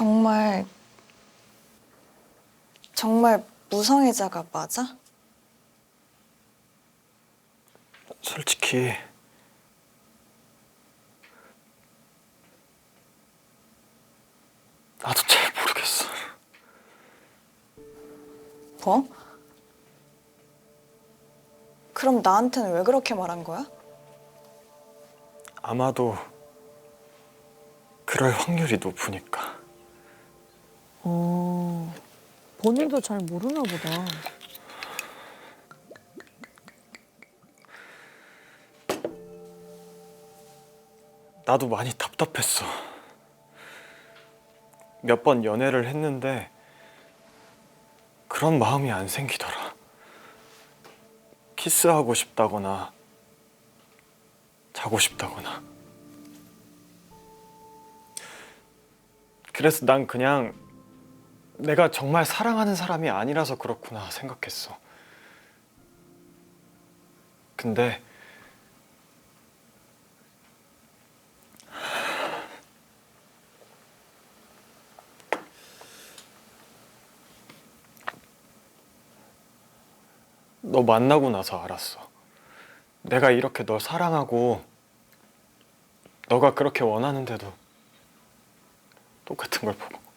정말 정말 무성애자가 맞아? 솔직히 나도 잘 모르겠어. 뭐? 그럼 나한테는 왜 그렇게 말한 거야? 아마도 그럴 확률이 높으니까. 어, 본인도 잘 모르나 보다. 나도 많이 답답했어. 몇 번 연애를 했는데 그런 마음이 안 생기더라. 키스하고 싶다거나 자고 싶다거나. 그래서 난 그냥 내가 정말 사랑하는 사람이 아니라서 그렇구나 생각했어. 근데 너 만나고 나서 알았어. 내가 이렇게 널 사랑하고 너가 그렇게 원하는데도 똑같은 걸 보고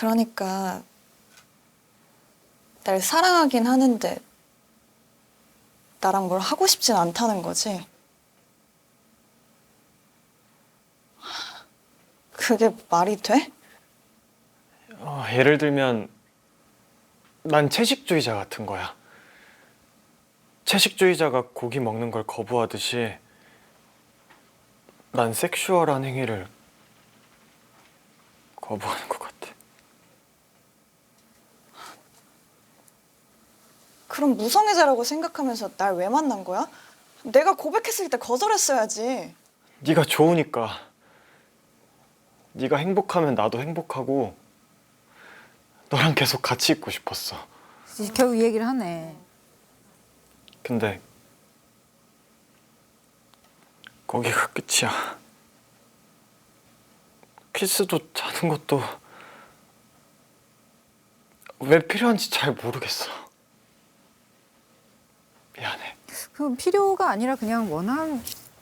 그러니까 날 사랑하긴 하는데 나랑 뭘 하고 싶진 않다는 거지. 그게 말이 돼? 어, 예를 들면 난 채식주의자 같은 거야. 채식주의자가 고기 먹는 걸 거부하듯이 난 섹슈얼한 행위를 거부하는 것 같아. 그럼 무성애자라고 생각하면서 날 왜 만난 거야? 내가 고백했을 때 거절했어야지. 네가 좋으니까 네가 행복하면 나도 행복하고 너랑 계속 같이 있고 싶었어. 이제 결국 이 얘기를 하네. 근데 거기가 끝이야. 키스도 자는 것도 왜 필요한지 잘 모르겠어. 미안해. 그 필요가 아니라 그냥 원할